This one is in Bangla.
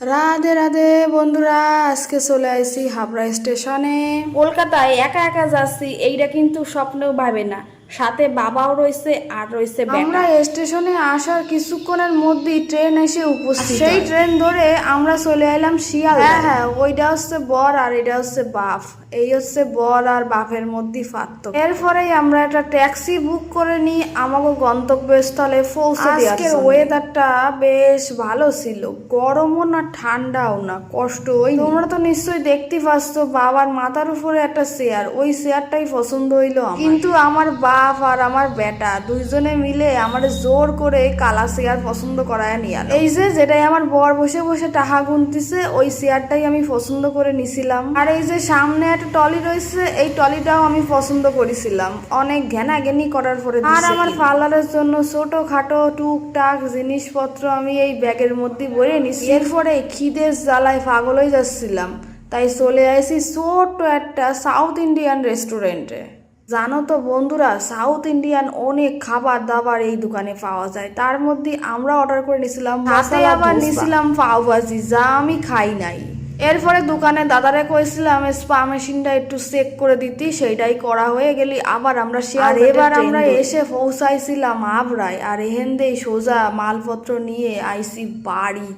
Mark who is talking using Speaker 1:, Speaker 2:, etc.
Speaker 1: রাধে রাধে বন্ধুরা আজকে চলে আসি হাবড়া স্টেশনে।
Speaker 2: কলকাতায় একা একা যাচ্ছি এইটা কিন্তু স্বপ্নেও ভাবে না। সাথে বাবাও রয়েছে আর রয়েছে
Speaker 1: আমরা স্টেশনে আসার কিছুক্ষণের মধ্যেই ট্রেন এসে উপস্থিত সেই ট্রেন ধরে আমরা চলে এলাম শিয়াল হ্যাঁ হ্যাঁ ওইটা হচ্ছে বর আর এটা হচ্ছে বাপ। এই হচ্ছে বর আর বাপের মধ্যে পার্থক্য। এরপরেই আমরা একটা ট্যাক্সি বুক করে নিই আমাকে গন্তব্যস্থলে পৌঁছে আজকের ওয়েদারটা বেশ ভালো ছিল গরমও না ঠান্ডাও না কষ্ট ওই তোমরা তো নিশ্চয়ই দেখতে পাচ্ছ বাবার মাথার উপরে একটা চেয়ার ওই চেয়ারটাই পছন্দ হইল কিন্তু আমার বাপ আর আমার বেটা দুইজনে মিলে আমার জোর করে কালা চেয়ার পছন্দ করায় নিয়ে। এই যে যেটাই আমার বর বসে বসে টাকা গুনতিছে ওই চেয়ারটাই আমি পছন্দ করে নিছিলাম। আর এই যে সামনে একটা টলি রয়েছে এই টলিটাও আমি পছন্দ করেছিলাম। অনেক ঘেনা ঘেনি করার পরে আর আমার পার্লারের জন্য ছোট খাটো টুকটাক জিনিসপত্র আমি এই ব্যাগের মধ্যে ভরে নিছি। এরপরে খিদের জ্বালায় পাগল হয়ে যাচ্ছিলাম। তাই চলে আসি ছোট্ট একটা সাউথ ইন্ডিয়ান রেস্টুরেন্টে। জানো তো বন্ধুরা সাউথ ইন্ডিয়ান অনেক খাবার দাবার এই দোকানে পাওয়া যায়। তার মধ্যে আমরা অর্ডার করে নিছিলাম সাথে আবার নিছিলাম পাও ভাজি যা আমি খাই নাই। এরপরে দোকানে দাদারে কইছিলাম স্পা মেশিনটা একটু চেক করে দিতি সেইটাই করা হয়ে গেলি। আবার আমরা আর এবার আমরা এসে পৌঁছাইছিলাম আবরায় আর এহেন দেই সোজা মালপত্র নিয়ে আইসি বাড়ি